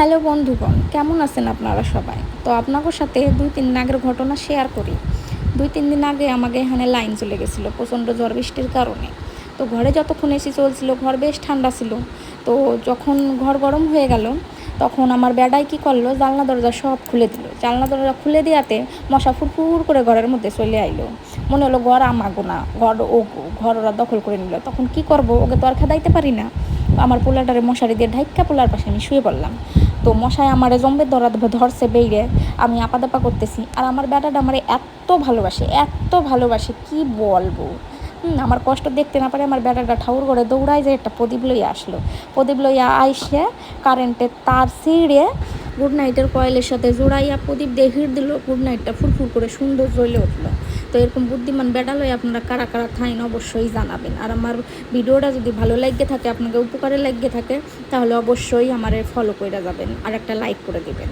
Hello বন্ধুগণ, কেমন আছেন আপনারা সবাই? তো আপনাদের সাথে দুই তিন দিন আগের ঘটনা শেয়ার করি। দুই তিন দিন আগে আমাকে এখানে লাইন চলে গেছিল প্রচণ্ড ঝড় বৃষ্টির কারণে। তো ঘরে যতক্ষণ এসি চলছিল, ঘর বেশ ঠান্ডা ছিল। তো যখন ঘর গরম হয়ে গেল, তখন আমার বেডাই কী করল, জানলা দরজা সব খুলে দিল। জানলা দরজা খুলে দেওয়াতে মশা ফুরফুর করে ঘরের মধ্যে চলে আইলো। মনে হলো ঘর আমাগো না, ঘর ও ঘর ওরা দখল করে নিল। তখন কি করব, ওকে তো আর খেদাইতে পারি না। আমার পোলাটারে মশারি দিয়ে ঢাইকা পোলার পাশে আমি শুয়ে পড়লাম। তো মশায় আমারে জম্বে ধরা ধরছে বেইরে, আমি আপাদাপা করতেছি। আর আমার বেটাটা আমারে এত ভালোবাসে এত ভালোবাসে, কি বলব? আমার কষ্ট দেখতে না পারে আমার বেটাটা ঠাউর করে দৌড়ায় যে একটা প্রদীপ লইয়া আসলো। প্রদীপ লইয়া আইসে কারেন্টের তার ছিঁড়ে গুড নাইটের কয়েলের সাথে জোড়াইয়া প্রদীপ দিয়ে দিল গুড নাইটটা ফুরফুর করে সুন্দর জ্বলে উঠল। তো এরকম বুদ্ধিমান হয়ে আপনারা কারা কারা থাইন অবশ্যই জানাবেন। আর আমার ভিডিওটা যদি ভালো লাগে থাকে, আপনাকে উপকারে লাগে থাকে, তাহলে অবশ্যই আমার ফলো করে যাবেন। আর একটা লাইক করে দিবেন।